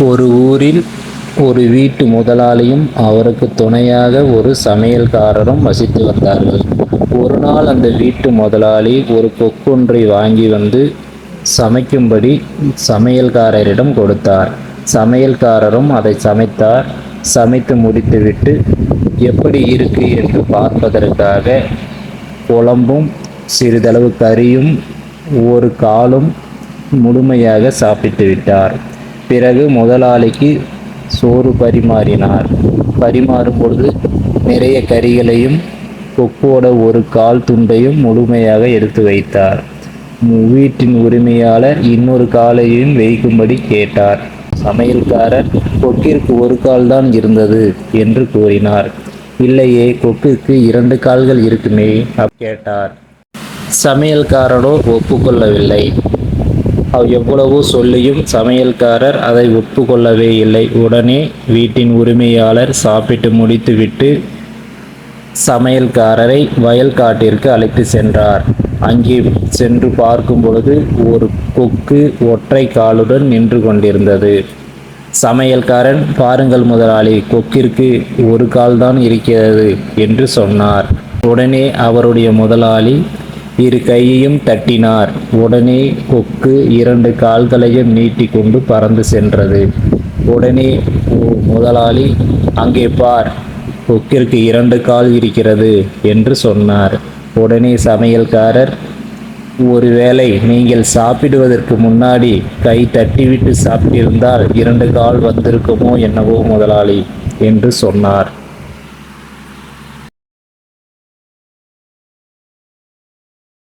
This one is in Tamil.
ஒரு ஊரில் ஒரு வீட்டு முதலாளியும் அவருக்கு துணையாக ஒரு சமையல்காரரும் வசித்து வந்தார்கள். ஒரு நாள் அந்த வீட்டு முதலாளி ஒரு கொக்கொன்றை வாங்கி வந்து சமைக்கும்படி சமையல்காரரிடம் கொடுத்தார். சமையல்காரரும் அதை சமைத்தார். சமைத்து முடித்துவிட்டு எப்படி இருக்கு? என்று பார்ப்பதற்காக குழம்பும் சிறிதளவு கறியும் ஒரு காலும் முழுமையாக சாப்பிட்டு விட்டார். பிறகு முதலாளிக்கு சோறு பரிமாறினார். பரிமாறும் பொழுது நிறைய கறிகளையும் கொக்கோட ஒரு கால் துண்டையும் முழுமையாக எடுத்து வைத்தார். வீட்டின் உரிமையாளர் இன்னொரு காலையும் வைக்கும்படி கேட்டார். சமையல்காரர் கொக்கிற்கு ஒரு கால் தான் இருந்தது என்று கூறினார். இல்லையே கொக்கிற்கு இரண்டு கால்கள் இருக்குமே அப் கேட்டார். சமையல்காரனோ ஒப்புக்கொள்ளவில்லை. எவ்வளவோ சொல்லியும் சமையல்காரர் அதை ஒப்புக்கொள்ளவே இல்லை. உடனே வீட்டின் உரிமையாளர் சாப்பிட்டு முடித்துவிட்டு சமையல்காரரை வயல் காட்டிற்கு அழைத்து சென்றார். அங்கே சென்று பார்க்கும் பொழுது ஒரு கொக்கு ஒற்றை காலுடன் நின்று கொண்டிருந்தது. சமையல்காரன் பாருங்கள் முதலாளி கொக்கிற்கு ஒரு கால் தான் இருக்கிறது என்று சொன்னார். உடனே அவருடைய முதலாளி இரு கையையும் தட்டினார். உடனே கொக்கு இரண்டு கால்களையும் நீட்டிக்கொண்டு பறந்து சென்றது. உடனே முதலாளி அங்கே பார் கொக்கிற்கு இரண்டு கால் இருக்கிறது என்று சொன்னார். உடனே சமையல்காரர் ஒருவேளை நீங்கள் சாப்பிடுவதற்கு முன்னாடி கை தட்டிவிட்டு சாப்பிட்டிருந்தால் இரண்டு கால் வந்திருக்குமோ என்னவோ முதலாளி என்று சொன்னார்.